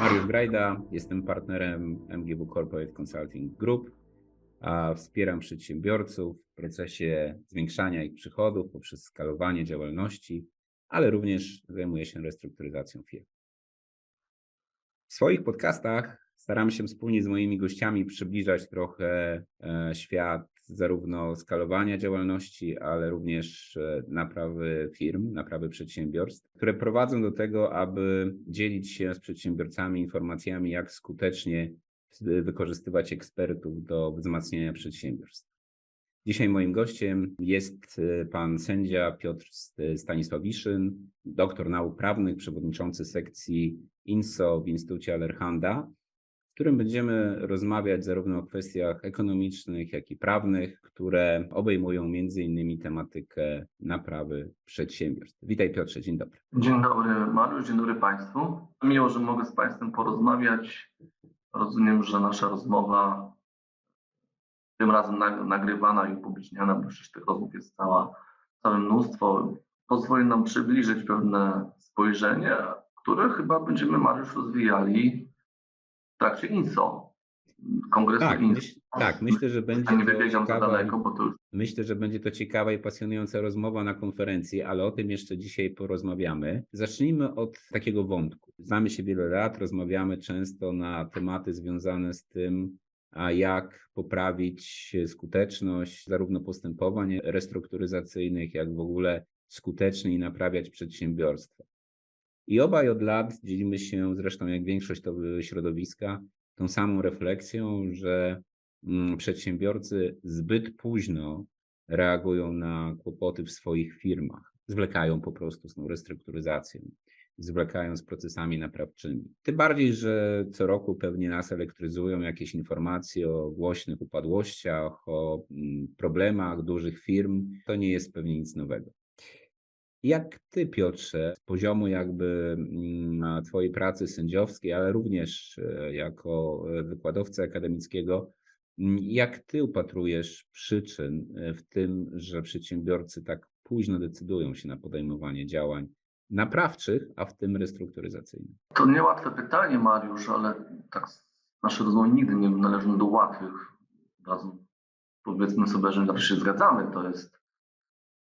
Mariusz Grajda, jestem partnerem MGW Corporate Consulting Group, a wspieram przedsiębiorców w procesie zwiększania ich przychodów poprzez skalowanie działalności, ale również zajmuję się restrukturyzacją firm. W swoich podcastach staram się wspólnie z moimi gościami przybliżać trochę e, świat zarówno skalowania działalności, ale również e, naprawy firm, naprawy przedsiębiorstw, które prowadzą do tego, aby dzielić się z przedsiębiorcami informacjami, jak skutecznie wykorzystywać ekspertów do wzmacniania przedsiębiorstw. Dzisiaj moim gościem jest e, pan sędzia Piotr Stanisławiszyn, doktor nauk prawnych, przewodniczący sekcji INSO w Instytucie Allerhanda, w którym będziemy rozmawiać zarówno o kwestiach ekonomicznych, jak i prawnych, które obejmują m.in. tematykę naprawy przedsiębiorstw. Witaj Piotrze, dzień dobry. Dzień dobry Mariusz, dzień dobry Państwu. Miło, że mogę z Państwem porozmawiać. Rozumiem, że nasza rozmowa tym razem nagrywana i upubliczniana, bo przecież tych rozmów jest cała, całe mnóstwo, pozwoli nam przybliżyć pewne spojrzenie, które chyba będziemy, Mariusz, rozwijali trakcie INSO, kongresu tak, INSO. Myśl, tak, myślę, że będzie nie wybiegam za daleko, bo to już myślę, że będzie to ciekawa i pasjonująca rozmowa na konferencji, ale o tym jeszcze dzisiaj porozmawiamy. Zacznijmy od takiego wątku. Znamy się wiele lat, rozmawiamy często na tematy związane z tym, a jak poprawić skuteczność zarówno postępowań restrukturyzacyjnych, jak w ogóle skutecznie naprawiać przedsiębiorstwa. I obaj od lat dzielimy się, zresztą jak większość to środowiska, tą samą refleksją, że mm, przedsiębiorcy zbyt późno reagują na kłopoty w swoich firmach, zwlekają po prostu z tą restrukturyzacją zwlekają z procesami naprawczymi. Tym bardziej, że co roku pewnie nas elektryzują jakieś informacje o głośnych upadłościach, o mm, problemach dużych firm. To nie jest pewnie nic nowego. Jak ty, Piotrze, z poziomu jakby mm, twojej pracy sędziowskiej, ale również e, jako e, wykładowcy akademickiego, mm, jak ty upatrujesz przyczyn e, w tym, że przedsiębiorcy tak późno decydują się na podejmowanie działań naprawczych, a w tym restrukturyzacyjnych? To niełatwe pytanie, Mariusz, ale tak nasze rozmowy nigdy nie należą do łatwych. Powiedzmy sobie, że zawsze się zgadzamy, to jest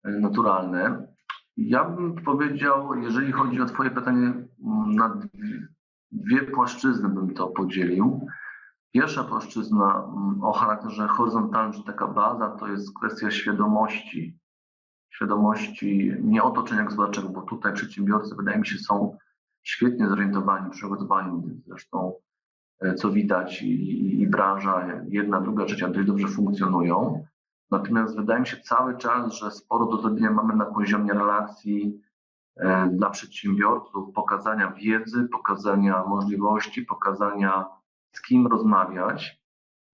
naturalne. Ja bym powiedział, jeżeli chodzi o Twoje pytanie, na dwie, płaszczyzny bym to podzielił. Pierwsza płaszczyzna o charakterze horyzontalnym, czy taka baza, to jest kwestia świadomości świadomości nie otoczenia gospodarczego, bo tutaj przedsiębiorcy, wydaje mi się, są świetnie zorientowani, przygotowani zresztą, e, co widać, i, i branża jedna, druga, trzecia dość dobrze funkcjonują. Natomiast wydaje mi się cały czas, że sporo do zrobienia mamy na poziomie relacji e, dla przedsiębiorców, pokazania wiedzy, pokazania możliwości, pokazania z kim rozmawiać.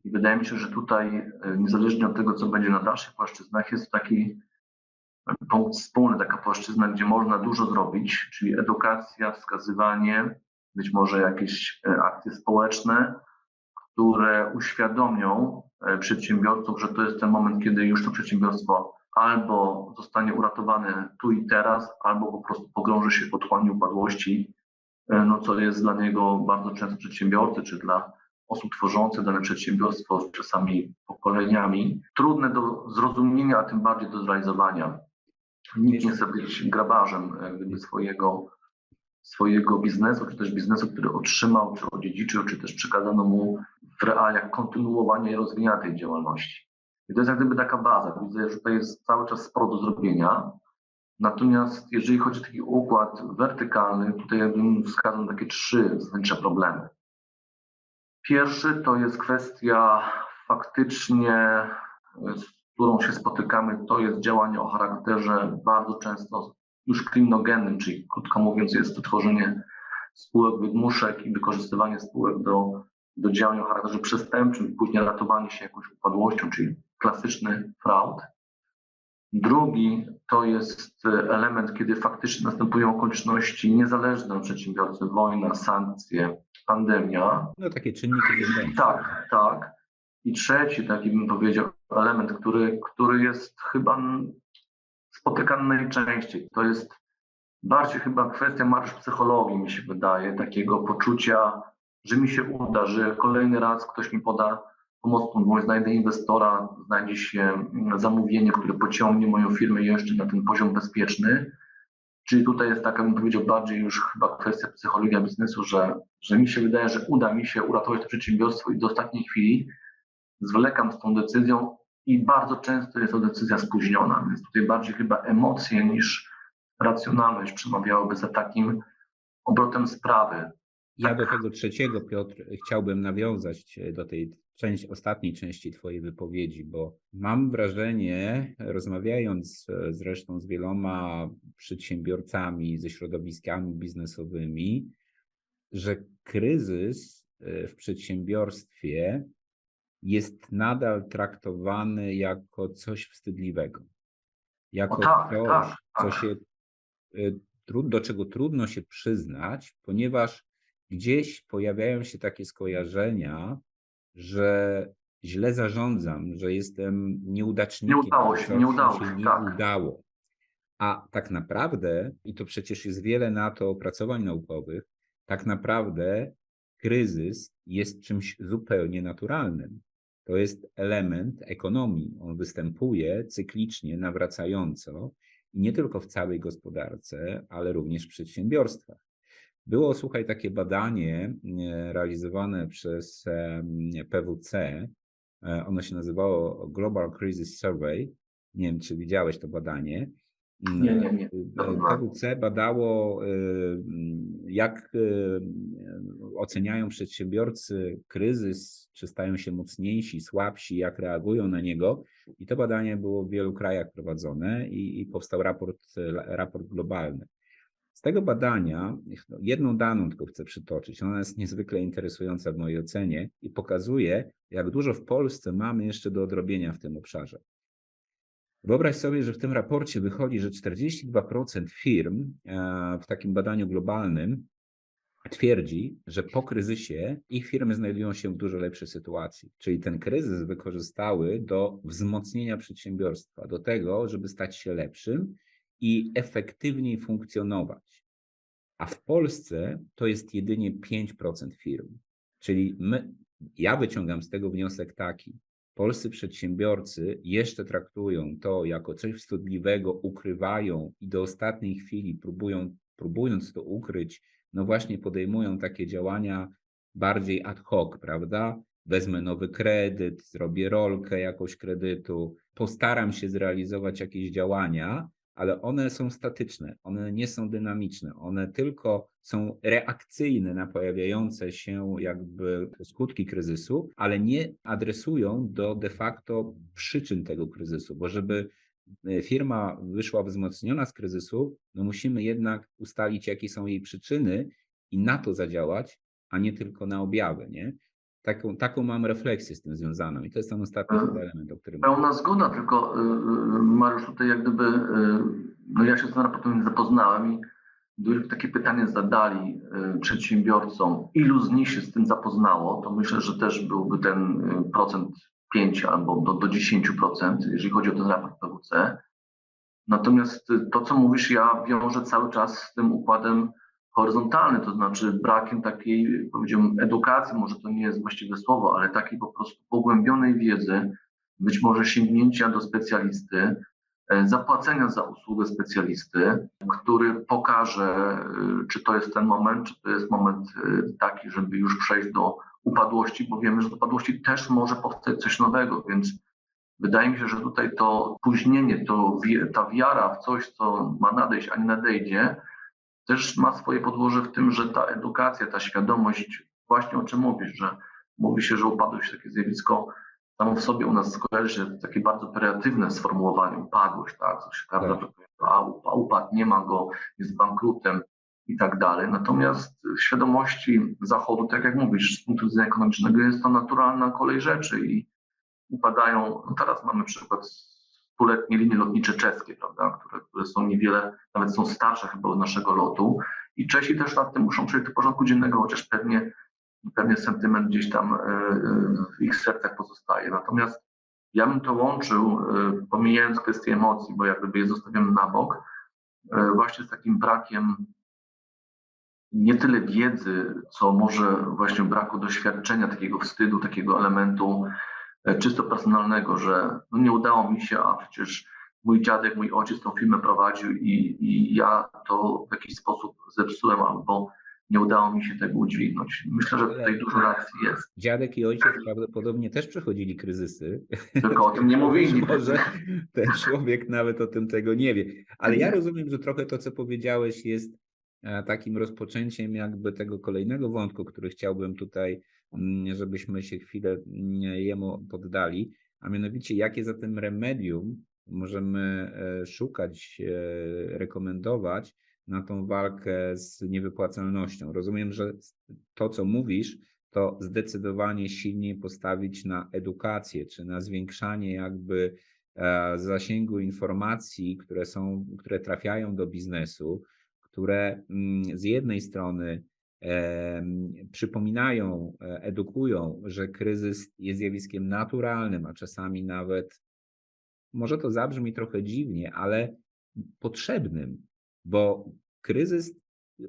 I wydaje mi się, że tutaj, e, niezależnie od tego, co będzie na dalszych płaszczyznach, jest taki punkt wspólny, taka płaszczyzna, gdzie można dużo zrobić, czyli edukacja, wskazywanie, być może jakieś e, akcje społeczne, które uświadomią e, przedsiębiorców, że to jest ten moment, kiedy już to przedsiębiorstwo albo zostanie uratowane tu i teraz, albo po prostu pogrąży się w otchłani upadłości, e, no co jest dla niego bardzo często przedsiębiorcy, czy dla osób tworzących dane przedsiębiorstwo, czasami pokoleniami, trudne do zrozumienia, a tym bardziej do zrealizowania. Nikt nie chce być grabarzem gdyby swojego, swojego biznesu, czy też biznesu, który otrzymał, czy odziedziczył, czy też przekazano mu w realiach kontynuowania i rozwijania tej działalności. I to jest jak gdyby taka baza. Widzę, że tutaj jest cały czas sporo do zrobienia. Natomiast jeżeli chodzi o taki układ wertykalny, tutaj ja bym wskazał takie trzy zasadnicze problemy. Pierwszy to jest kwestia faktycznie którą się spotykamy, to jest działanie o charakterze bardzo często już kryminogennym, czyli krótko mówiąc jest to tworzenie spółek wydmuszek i wykorzystywanie spółek do, do działań o charakterze przestępczym, później ratowanie się jakąś upadłością, czyli klasyczny fraud. Drugi to jest element, kiedy faktycznie następują okoliczności niezależne od przedsiębiorcy, wojna, sankcje, pandemia. No takie czynniki. Tak, tak. I trzeci, taki bym powiedział, element, który, który jest chyba spotykany najczęściej, to jest bardziej chyba kwestia Mariusz psychologii mi się wydaje, takiego poczucia, że mi się uda, że kolejny raz ktoś mi poda pomocną dłoń, znajdę inwestora, znajdzie się mm, zamówienie, które pociągnie moją firmę jeszcze na ten poziom bezpieczny. Czyli tutaj jest taka, bym powiedział, bardziej już chyba kwestia psychologii biznesu, że, że mi się wydaje, że uda mi się uratować to przedsiębiorstwo i do ostatniej chwili zwlekam z tą decyzją i bardzo często jest to decyzja spóźniona, więc tutaj bardziej chyba emocje niż racjonalność przemawiałyby za takim obrotem sprawy. Ja do tego trzeciego, Piotr, chciałbym nawiązać do tej część, ostatniej części Twojej wypowiedzi, bo mam wrażenie, rozmawiając zresztą z wieloma przedsiębiorcami, ze środowiskami biznesowymi, że kryzys w przedsiębiorstwie jest nadal traktowany jako coś wstydliwego. Jako O tak, coś, tak, co tak. się, y, do czego trudno się przyznać, ponieważ gdzieś pojawiają się takie skojarzenia, że źle zarządzam, że jestem nieudacznikiem. Nie udało się, nie udało się się, nie tak. udało. A tak naprawdę, i to przecież jest wiele na to opracowań naukowych, tak naprawdę kryzys jest czymś zupełnie naturalnym. To jest element ekonomii. On występuje cyklicznie, nawracająco i nie tylko w całej gospodarce, ale również w przedsiębiorstwach. Było, słuchaj, takie badanie e, realizowane przez em, PwC. E, Ono się nazywało Global Crisis Survey. Nie wiem, czy widziałeś to badanie. Mm, Nie, nie, nie. e, Dobra. PwC badało, mm, jak oceniają przedsiębiorcy kryzys, czy stają się mocniejsi, słabsi, jak reagują na niego. I to badanie było w wielu krajach prowadzone i, i powstał raport, raport globalny. Z tego badania jedną daną tylko chcę przytoczyć. Ona jest niezwykle interesująca w mojej ocenie i pokazuje, jak dużo w Polsce mamy jeszcze do odrobienia w tym obszarze. Wyobraź sobie, że w tym raporcie wychodzi, że 42% firm e, w takim badaniu globalnym twierdzi, że po kryzysie ich firmy znajdują się w dużo lepszej sytuacji. Czyli ten kryzys wykorzystały do wzmocnienia przedsiębiorstwa, do tego, żeby stać się lepszym i efektywniej funkcjonować. A w Polsce to jest jedynie 5% firm. Czyli my, ja wyciągam z tego wniosek taki. Polscy przedsiębiorcy jeszcze traktują to jako coś wstydliwego, ukrywają i do ostatniej chwili próbują, próbując to ukryć, no właśnie podejmują takie działania bardziej ad hoc, prawda? Wezmę nowy kredyt, zrobię rolkę jakoś kredytu, postaram się zrealizować jakieś działania, ale one są statyczne, one nie są dynamiczne, one tylko są reakcyjne na pojawiające się jakby skutki kryzysu, ale nie adresują do de facto przyczyn tego kryzysu, bo żeby e, firma wyszła wzmocniona z kryzysu, no musimy jednak ustalić, jakie są jej przyczyny i na to zadziałać, a nie tylko na objawy, nie? Taką, taką mam refleksję z tym związaną i to jest ten ostatni chyba element, o którym Pełna zgoda, tylko y, y, Mariusz tutaj jak gdyby, y, no ja się z tym raportem nie zapoznałem i gdyby takie pytanie zadali y, przedsiębiorcom, ilu z nich się z tym zapoznało, to myślę, że też byłby ten procent 5 albo do, do 10%, jeżeli chodzi o ten raport PWC. Natomiast to, co mówisz, ja wiążę cały czas z tym układem horyzontalnym, to znaczy brakiem takiej, powiedziałbym, edukacji, może to nie jest właściwe słowo, ale takiej po prostu pogłębionej wiedzy, być może sięgnięcia do specjalisty, e, zapłacenia za usługę specjalisty, który pokaże, y, czy to jest ten moment, czy to jest moment y, taki, żeby już przejść do upadłości, bo wiemy, że do upadłości też może powstać coś nowego, więc wydaje mi się, że tutaj to późnienie, to, ta wiara w coś, co ma nadejść, a nie nadejdzie, też ma swoje podłoże w tym, że ta edukacja, ta świadomość, właśnie o czym mówisz, że mówi się, że upadłość takie zjawisko samo w sobie u nas skojarzy się takie bardzo kreatywne sformułowanie, upadłość, tak, coś prawda, Tak. a, upa- upadł, nie ma go, jest bankrutem i tak dalej. Natomiast w świadomości Zachodu, tak jak mówisz, z punktu widzenia ekonomicznego jest to naturalna kolej rzeczy i upadają, no teraz mamy przykład stuletnie linie lotnicze czeskie, prawda, które, które są niewiele, nawet są starsze chyba od naszego lotu i Czesi też nad tym muszą przejść do porządku dziennego, chociaż pewnie, pewnie sentyment gdzieś tam e, e, w ich sercach pozostaje. Natomiast ja bym to łączył, e, pomijając kwestię emocji, bo jak gdyby je zostawiam na bok, właśnie z takim brakiem nie tyle wiedzy, co może właśnie braku doświadczenia, takiego wstydu, takiego elementu czysto personalnego, że no nie udało mi się, a przecież mój dziadek, mój ojciec tą firmę prowadził i, i ja to w jakiś sposób zepsułem albo nie udało mi się tego udźwignąć. Myślę, że tutaj dużo racji jest. Dziadek i ojciec prawdopodobnie też przechodzili kryzysy. Tylko o tym nie mówili. Może ten człowiek nawet o tym tego nie wie. Ale ja rozumiem, że trochę to, co powiedziałeś, jest e, takim rozpoczęciem jakby tego kolejnego wątku, który chciałbym tutaj, żebyśmy się chwilę jemu poddali, a mianowicie jakie zatem remedium możemy e, szukać, e, rekomendować na tą walkę z niewypłacalnością. Rozumiem, że to, co mówisz, to zdecydowanie silniej postawić na edukację, czy na zwiększanie jakby e, zasięgu informacji, które są, które trafiają do biznesu, które mm, z jednej strony przypominają, edukują, że kryzys jest zjawiskiem naturalnym, a czasami nawet może to zabrzmi trochę dziwnie, ale potrzebnym, bo kryzys,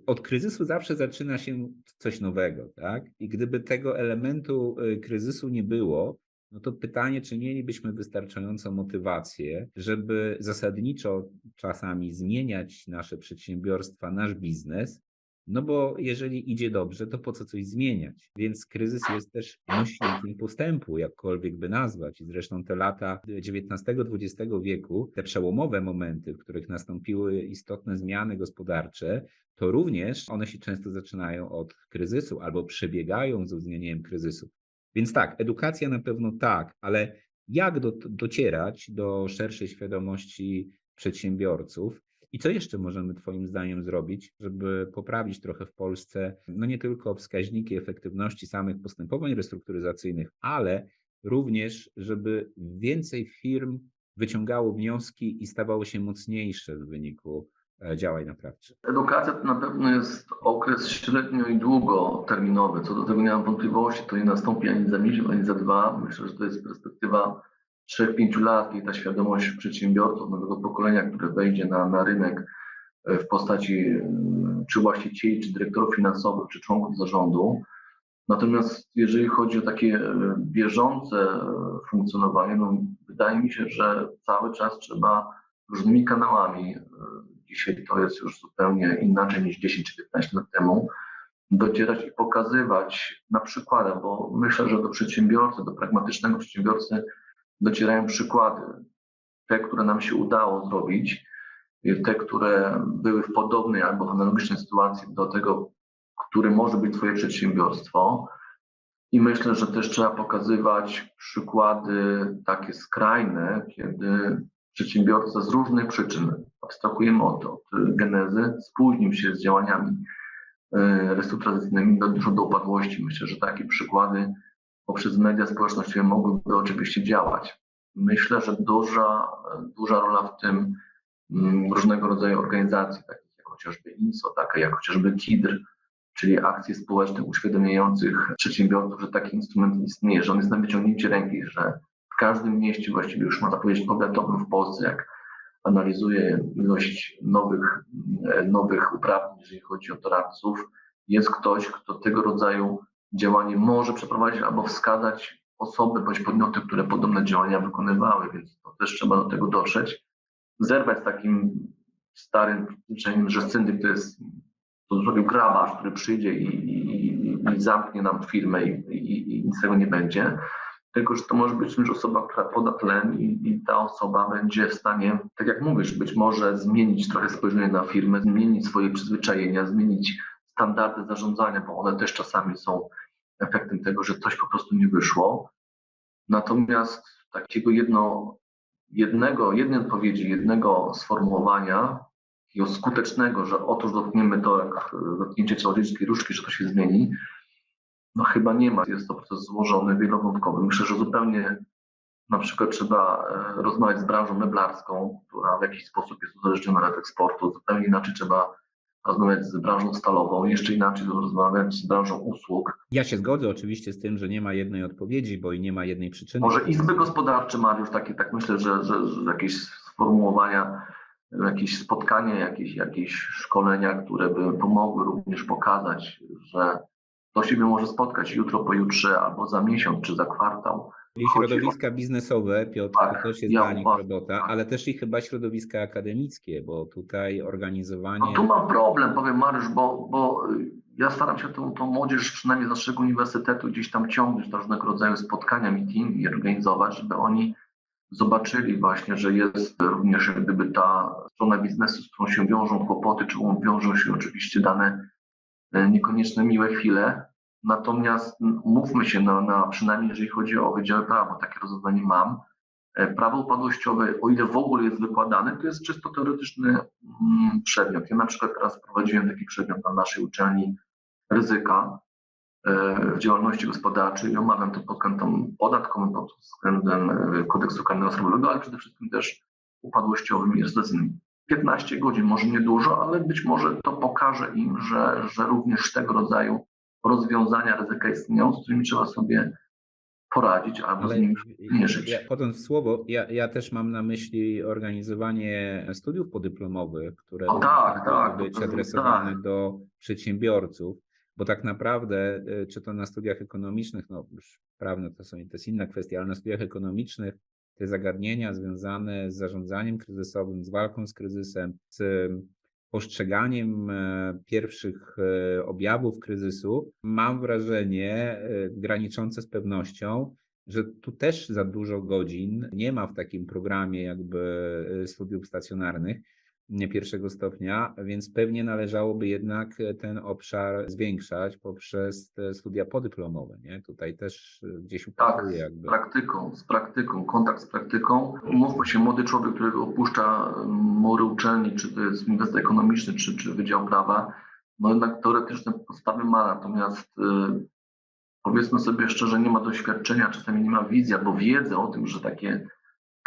od kryzysu zawsze zaczyna się coś nowego, tak? I gdyby tego elementu y, kryzysu nie było, no to pytanie, czy mielibyśmy wystarczającą motywację, żeby zasadniczo czasami zmieniać nasze przedsiębiorstwa, nasz biznes, no bo jeżeli idzie dobrze, to po co coś zmieniać? Więc kryzys jest też nośnikiem postępu, jakkolwiek by nazwać. I zresztą te lata XIX-XX wieku, te przełomowe momenty, w których nastąpiły istotne zmiany gospodarcze, to również one się często zaczynają od kryzysu albo przebiegają z uwzględnieniem kryzysu. Więc tak, edukacja na pewno tak, ale jak do, docierać do szerszej świadomości przedsiębiorców? I co jeszcze możemy Twoim zdaniem zrobić, żeby poprawić trochę w Polsce, no nie tylko wskaźniki efektywności samych postępowań restrukturyzacyjnych, ale również, żeby więcej firm wyciągało wnioski i stawało się mocniejsze w wyniku e, działań naprawczych? Edukacja to na pewno jest okres średnio i długoterminowy. Co do tego nie mam wątpliwości, to nie nastąpi ani za miesiąc, ani za dwa. Myślę, że to jest perspektywa 3-5 lat, kiedy ta świadomość przedsiębiorców, nowego pokolenia, które wejdzie na, na rynek e, w postaci e, czy właścicieli, czy dyrektorów finansowych, czy członków zarządu. Natomiast jeżeli chodzi o takie e, bieżące funkcjonowanie, no wydaje mi się, że cały czas trzeba różnymi kanałami, dzisiaj to jest już zupełnie inaczej niż 10 czy 15 lat temu, docierać i pokazywać na przykładach, bo myślę, że do przedsiębiorcy, do pragmatycznego przedsiębiorcy docierają przykłady, te, które nam się udało zrobić, te, które były w podobnej albo analogicznej sytuacji do tego, który może być Twoje przedsiębiorstwo. I myślę, że też trzeba pokazywać przykłady takie skrajne, kiedy przedsiębiorca z różnych przyczyn, abstrakujemy od, od genezy, spóźnił się z działaniami e, restrukturyzacyjnymi, doszło do upadłości. Myślę, że takie przykłady poprzez media społecznościowe mogłyby oczywiście działać. Myślę, że duża, duża rola w tym mm, różnego rodzaju organizacji, takich jak chociażby INSO, takie jak chociażby KIDR, czyli akcje społeczne uświadamiających przedsiębiorców, że taki instrument istnieje, że on jest na wyciągnięcie ręki, że w każdym mieście, właściwie już można powiedzieć powiatowym w Polsce, jak analizuje ilość nowych, nowych uprawnień, jeżeli chodzi o doradców, jest ktoś, kto tego rodzaju działanie może przeprowadzić albo wskazać osoby bądź podmioty, które podobne działania wykonywały, więc to też trzeba do tego dotrzeć. Zerwać z takim starym zwyczajem, że syndyk to jest to zrobił grabarz, który przyjdzie i, i, i zamknie nam firmę i, i, nic z tego nie będzie. Tylko, że to może być już osoba, która poda tlen i, i ta osoba będzie w stanie, tak jak mówisz, być może zmienić trochę spojrzenie na firmę, zmienić swoje przyzwyczajenia, zmienić standardy zarządzania, bo one też czasami są efektem tego, że coś po prostu nie wyszło. Natomiast takiego jedno, jednego, jednej odpowiedzi, jednego sformułowania, takiego skutecznego, że otóż dotkniemy to jak dotknięcie czarodziejskiej różdżki, że to się zmieni, no chyba nie ma. Jest to proces złożony, wielowątkowy. Myślę, że zupełnie na przykład trzeba e, rozmawiać z branżą meblarską, która w jakiś sposób jest uzależniona od eksportu, zupełnie inaczej trzeba rozmawiać z branżą stalową, jeszcze inaczej rozmawiać z branżą usług. Ja się zgodzę oczywiście z tym, że nie ma jednej odpowiedzi, bo i nie ma jednej przyczyny. Może izby gospodarcze, Mariusz, takie, tak myślę, że, że, że jakieś sformułowania jakieś spotkania, jakieś, jakieś szkolenia, które by pomogły również pokazać, że to siebie może spotkać jutro, pojutrze, albo za miesiąc, czy za kwartał. Czyli Chodzi o- środowiska biznesowe, Piotr, Tak, to też jest ja dla nich robota, tak. ale też i chyba środowiska akademickie, bo tutaj organizowanie. No tu mam problem, powiem Mariusz, bo, bo y, ja staram się tą, tą młodzież, przynajmniej z naszego uniwersytetu, gdzieś tam ciągnąć do różnego rodzaju spotkania, meetingi organizować, żeby oni zobaczyli właśnie, że jest również jak gdyby ta strona biznesu, z którą się wiążą kłopoty, czy wiążą się oczywiście dane e, niekonieczne miłe chwile. Natomiast m, umówmy się na, na przynajmniej jeżeli chodzi o Wydział Prawa, takie rozwiązanie mam. E, Prawo upadłościowe, o ile w ogóle jest wykładane, to jest czysto teoretyczny mm, przedmiot. Ja na przykład teraz prowadziłem taki przedmiot na naszej uczelni ryzyka e, w działalności gospodarczej i omawiam to pod kątem podatkowym, pod względem e, kodeksu karnego osobowego, ale przede wszystkim też upadłościowym i legislacyjnym. 15 godzin, może niedużo, ale być może to pokaże im, że, że również tego rodzaju rozwiązania ryzyka istnieją, z którymi trzeba sobie poradzić albo z Ale nimi nie żyć. ja, słowo, ja, ja też mam na myśli organizowanie studiów podyplomowych, które O tak, tak, być to- adresowane tak. do przedsiębiorców, bo tak naprawdę, y, czy to na studiach ekonomicznych, no już prawne to są to jest inna kwestia, ale na studiach ekonomicznych te zagadnienia związane z zarządzaniem kryzysowym, z walką z kryzysem, z postrzeganiem e, pierwszych e, objawów kryzysu, mam wrażenie e, graniczące z pewnością, że tu też za dużo godzin nie ma w takim programie jakby studiów stacjonarnych nie pierwszego stopnia, więc pewnie należałoby jednak e, ten obszar zwiększać poprzez studia podyplomowe, nie? Tutaj też e, gdzieś Tak, upakuje z jakby. praktyką, z praktyką, kontakt z praktyką. Mówmy się, młody człowiek, który opuszcza mury uczelni, czy to jest Uniwersytet Ekonomiczny, czy, czy Wydział Prawa, no jednak teoretyczne podstawy ma, natomiast y, powiedzmy sobie szczerze, nie ma doświadczenia, czasami nie ma wizji albo wiedzy o tym, że takie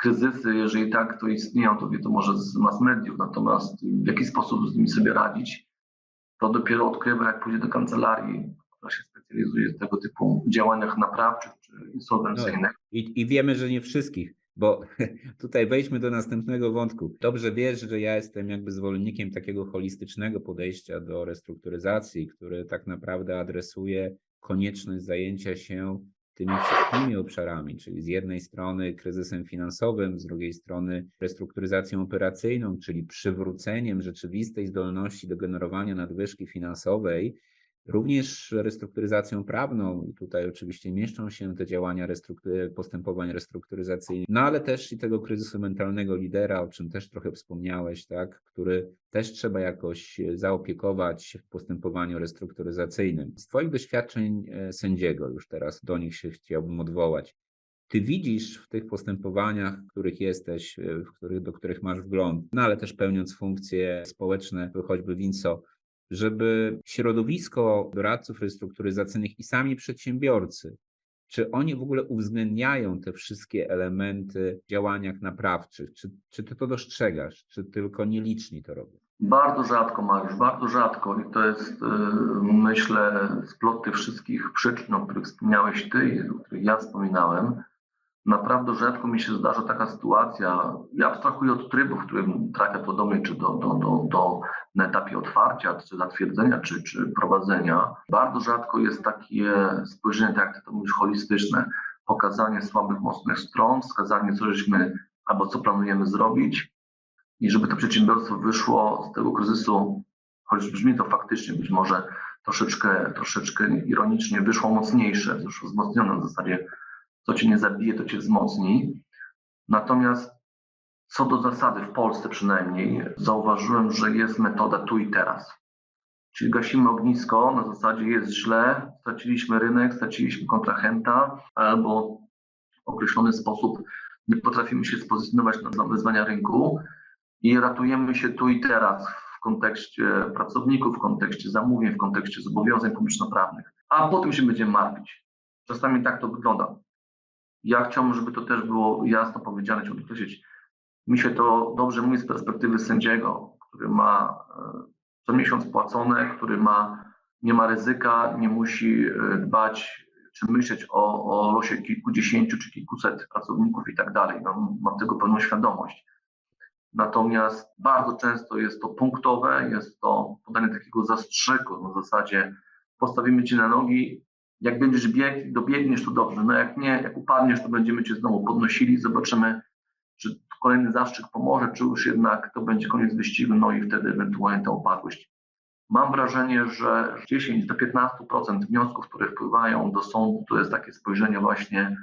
kryzysy, jeżeli tak, to istnieją, to wie to może z mass mediów, natomiast w jaki sposób z nimi sobie radzić, to dopiero odkrywa, jak pójdzie do kancelarii, która się specjalizuje w tego typu działaniach naprawczych czy insolwencyjnych. I, I wiemy, że nie wszystkich, bo tutaj wejdźmy do następnego wątku. Dobrze wiesz, że ja jestem jakby zwolennikiem takiego holistycznego podejścia do restrukturyzacji, który tak naprawdę adresuje konieczność zajęcia się tymi wszystkimi obszarami, czyli z jednej strony kryzysem finansowym, z drugiej strony restrukturyzacją operacyjną, czyli przywróceniem rzeczywistej zdolności do generowania nadwyżki finansowej, Również restrukturyzacją prawną, i tutaj oczywiście mieszczą się te działania restruktury, postępowań restrukturyzacyjnych, no ale też i tego kryzysu mentalnego lidera, o czym też trochę wspomniałeś, tak, który też trzeba jakoś zaopiekować w postępowaniu restrukturyzacyjnym. Z Twoich doświadczeń e, sędziego, już teraz do nich się chciałbym odwołać. Ty widzisz w tych postępowaniach, w których jesteś, e, w których, do których masz wgląd, no ale też pełniąc funkcje społeczne, choćby WINSO, żeby środowisko doradców restrukturyzacyjnych i sami przedsiębiorcy, czy oni w ogóle uwzględniają te wszystkie elementy w działaniach naprawczych? Czy, czy ty to dostrzegasz, czy tylko nieliczni to robią? Bardzo rzadko, Mariusz, bardzo rzadko i to jest, y, myślę, splot tych wszystkich przyczyn, o których wspomniałeś Ty i o których ja wspominałem. Naprawdę rzadko mi się zdarza taka sytuacja. Ja abstrahuję od trybu, w którym trafia to do mnie, czy do, do, do, do, na etapie otwarcia, czy zatwierdzenia, czy, czy prowadzenia. Bardzo rzadko jest takie spojrzenie, tak jak to mówisz, holistyczne, pokazanie słabych, mocnych stron, wskazanie, co żeśmy albo co planujemy zrobić i żeby to przedsiębiorstwo wyszło z tego kryzysu, choć brzmi to faktycznie być może troszeczkę, troszeczkę ironicznie, wyszło mocniejsze, wyszło wzmocnione w zasadzie co cię nie zabije, to cię wzmocni. Natomiast co do zasady, w Polsce przynajmniej, zauważyłem, że jest metoda tu i teraz. Czyli gasimy ognisko, na zasadzie jest źle, straciliśmy rynek, straciliśmy kontrahenta, albo w określony sposób nie potrafimy się spozycjonować na wyzwania rynku i ratujemy się tu i teraz w kontekście pracowników, w kontekście zamówień, w kontekście zobowiązań publiczno-prawnych, a potem się będziemy martwić. Czasami tak to wygląda. Ja chciałbym, żeby to też było jasno powiedziane, chciałbym podkreślić. Mi się to dobrze mówi z perspektywy sędziego, który ma e, co miesiąc płacone, który ma, nie ma ryzyka, nie musi e, dbać czy myśleć o, o losie kilkudziesięciu czy kilkuset pracowników i tak dalej. No, mam tego pełną świadomość. Natomiast bardzo często jest to punktowe, jest to podanie takiego zastrzyku na zasadzie postawimy cię na nogi, jak będziesz biegł, dobiegniesz to dobrze, no jak nie, jak upadniesz, to będziemy cię znowu podnosili, zobaczymy, czy kolejny zastrzyk pomoże, czy już jednak to będzie koniec wyścigu, no i wtedy ewentualnie ta upadłość. Mam wrażenie, że 10 do 15% wniosków, które wpływają do sądu, to jest takie spojrzenie właśnie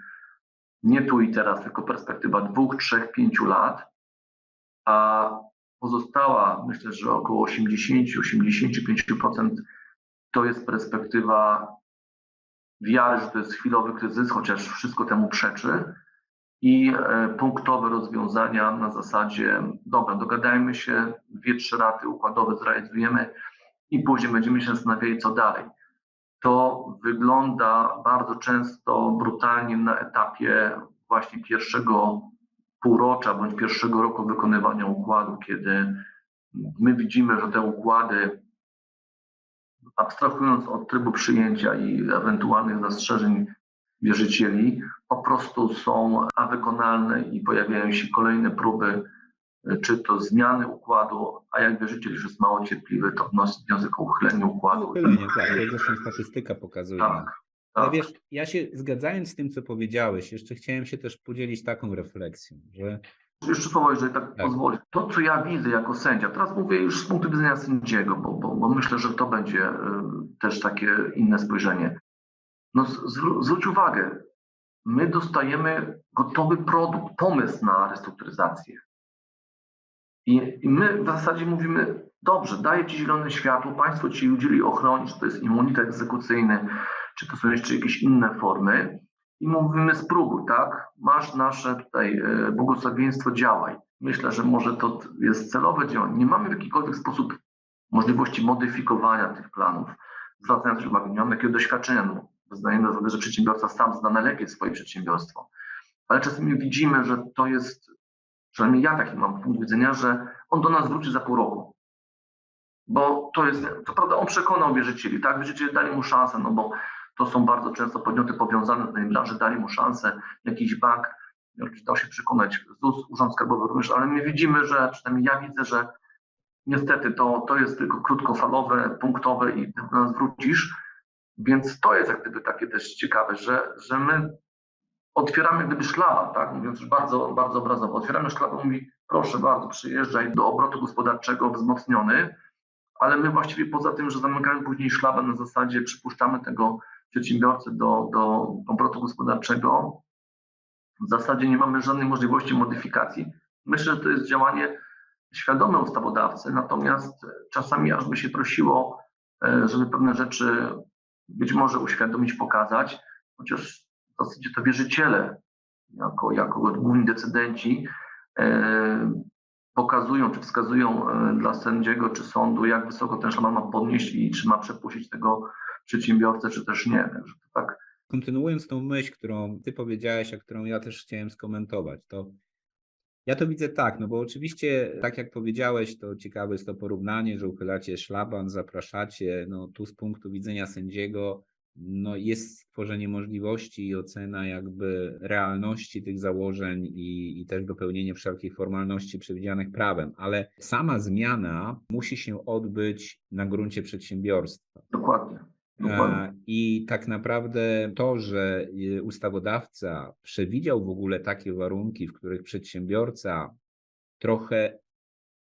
nie tu i teraz, tylko perspektywa dwóch, trzech, pięciu lat, a pozostała, myślę, że około 80-85% to jest perspektywa wiary, że to jest chwilowy kryzys, chociaż wszystko temu przeczy, i e, punktowe rozwiązania na zasadzie, dobra, dogadajmy się, dwie, trzy raty układowe zrealizujemy i później będziemy się zastanawiali, co dalej. To wygląda bardzo często brutalnie na etapie właśnie pierwszego półrocza bądź pierwszego roku wykonywania układu, kiedy my widzimy, że te układy, abstrahując od trybu przyjęcia i ewentualnych zastrzeżeń wierzycieli, po prostu są awykonalne i pojawiają się kolejne próby, czy to zmiany układu, a jak wierzyciel już jest mało cierpliwy, to wnosi wniosek o uchylenie układu. Uchylenie, tak, to zresztą statystyka pokazuje. Tak, Ale tak. wiesz, ja się zgadzając z tym, co powiedziałeś, jeszcze chciałem się też podzielić taką refleksją, że Jeszcze słowo, jeżeli tak, Tak. To, co ja widzę jako sędzia, teraz mówię już z punktu widzenia sędziego, bo, bo, bo myślę, że to będzie y, też takie inne spojrzenie. No, zwró- zwróć uwagę, my dostajemy gotowy produkt, pomysł na restrukturyzację. I, I my w zasadzie mówimy, dobrze, daję Ci zielone światło, państwo Ci udzieli ochrony, czy to jest immunitet egzekucyjny, czy to są jeszcze jakieś inne formy. I mówimy, spróbuj, tak? Masz nasze tutaj e, błogosławieństwo, działaj. Myślę, że może to jest celowe działanie. Nie mamy w jakikolwiek sposób możliwości modyfikowania tych planów, zwracając uwagę, nie mamy takiego doświadczenia. No, wyznajemy zasady, że przedsiębiorca sam zna najlepiej swoje przedsiębiorstwo. Ale czasami widzimy, że to jest, przynajmniej ja taki mam punkt widzenia, że on do nas wróci za pół roku. Bo to jest, to prawda, on przekonał wierzycieli, tak? Wierzyciele dali mu szansę, no bo to są bardzo często podmioty powiązane z tej branży, dali mu szansę, jakiś bank, dał się przekonać, ZUS, Urząd Skarbowy również, ale my widzimy, że, przynajmniej ja widzę, że niestety to, to jest tylko krótkofalowe, punktowe i ty nas wrócisz, więc to jest jak gdyby takie też ciekawe, że, że my otwieramy gdyby szlaban, tak, mówiąc już bardzo, bardzo obrazowo, otwieramy szlaban, mówi proszę bardzo, przyjeżdżaj do obrotu gospodarczego wzmocniony, ale my właściwie poza tym, że zamykamy później szlaban na zasadzie przypuszczamy tego przedsiębiorcy do, do obrotu gospodarczego, w zasadzie nie mamy żadnej możliwości modyfikacji. Myślę, że to jest działanie świadome ustawodawcy, natomiast czasami aż by się prosiło, e, żeby pewne rzeczy być może uświadomić, pokazać, chociaż w zasadzie to wierzyciele, jako, jako główni decydenci, e, pokazują czy wskazują e, dla sędziego czy sądu, jak wysoko ten szlaban ma podnieść i czy ma przepuścić tego przedsiębiorcę, czy też nie. Także to tak kontynuując tą myśl, którą ty powiedziałeś, a którą ja też chciałem skomentować, to ja to widzę tak, no bo oczywiście, tak jak powiedziałeś, to ciekawe jest to porównanie, że uchylacie szlaban, zapraszacie, no tu z punktu widzenia sędziego, no jest stworzenie możliwości i ocena jakby realności tych założeń i, i też dopełnienie wszelkich formalności przewidzianych prawem, ale sama zmiana musi się odbyć na gruncie przedsiębiorstwa. dokładnie. E, I tak naprawdę to, że y, ustawodawca przewidział w ogóle takie warunki, w których przedsiębiorca trochę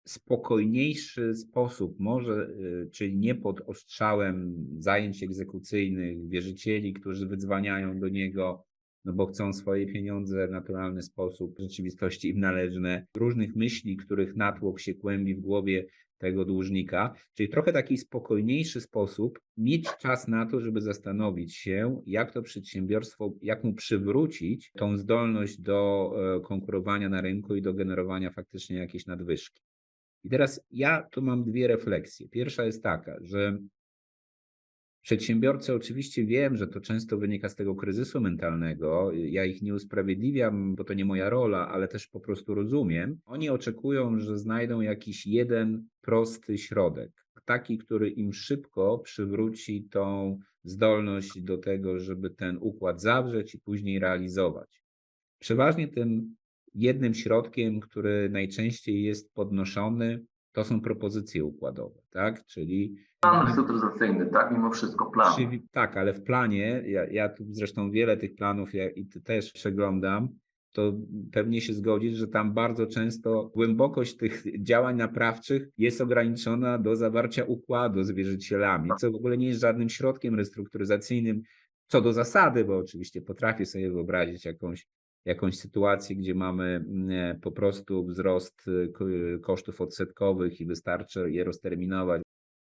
spokojniejszy sposób może, y, czyli nie pod ostrzałem zajęć egzekucyjnych, wierzycieli, którzy wydzwaniają do niego, no bo chcą swoje pieniądze w naturalny sposób, w rzeczywistości im należne, różnych myśli, których natłok się kłębi w głowie tego dłużnika, czyli trochę taki spokojniejszy sposób mieć czas na to, żeby zastanowić się, jak to przedsiębiorstwo, jak mu przywrócić tą zdolność do e, konkurowania na rynku i do generowania faktycznie jakiejś nadwyżki. I teraz ja tu mam dwie refleksje. Pierwsza jest taka, że Przedsiębiorcy oczywiście wiem, że to często wynika z tego kryzysu mentalnego. Ja ich nie usprawiedliwiam, bo to nie moja rola, ale też po prostu rozumiem. Oni oczekują, że znajdą jakiś jeden prosty środek, taki, który im szybko przywróci tą zdolność do tego, żeby ten układ zawrzeć i później realizować. Przeważnie tym jednym środkiem, który najczęściej jest podnoszony, to są propozycje układowe, tak? Czyli Plan restrukturyzacyjny, tak? Mimo wszystko plan. przy, tak, ale w planie, ja, ja tu zresztą wiele tych planów ja, i też przeglądam, to pewnie się zgodzisz, że tam bardzo często głębokość tych działań naprawczych jest ograniczona do zawarcia układu z wierzycielami, co w ogóle nie jest żadnym środkiem restrukturyzacyjnym co do zasady, bo oczywiście potrafię sobie wyobrazić jakąś, jakąś sytuację, gdzie mamy mm, po prostu wzrost y, ko- kosztów odsetkowych i wystarczy je rozterminować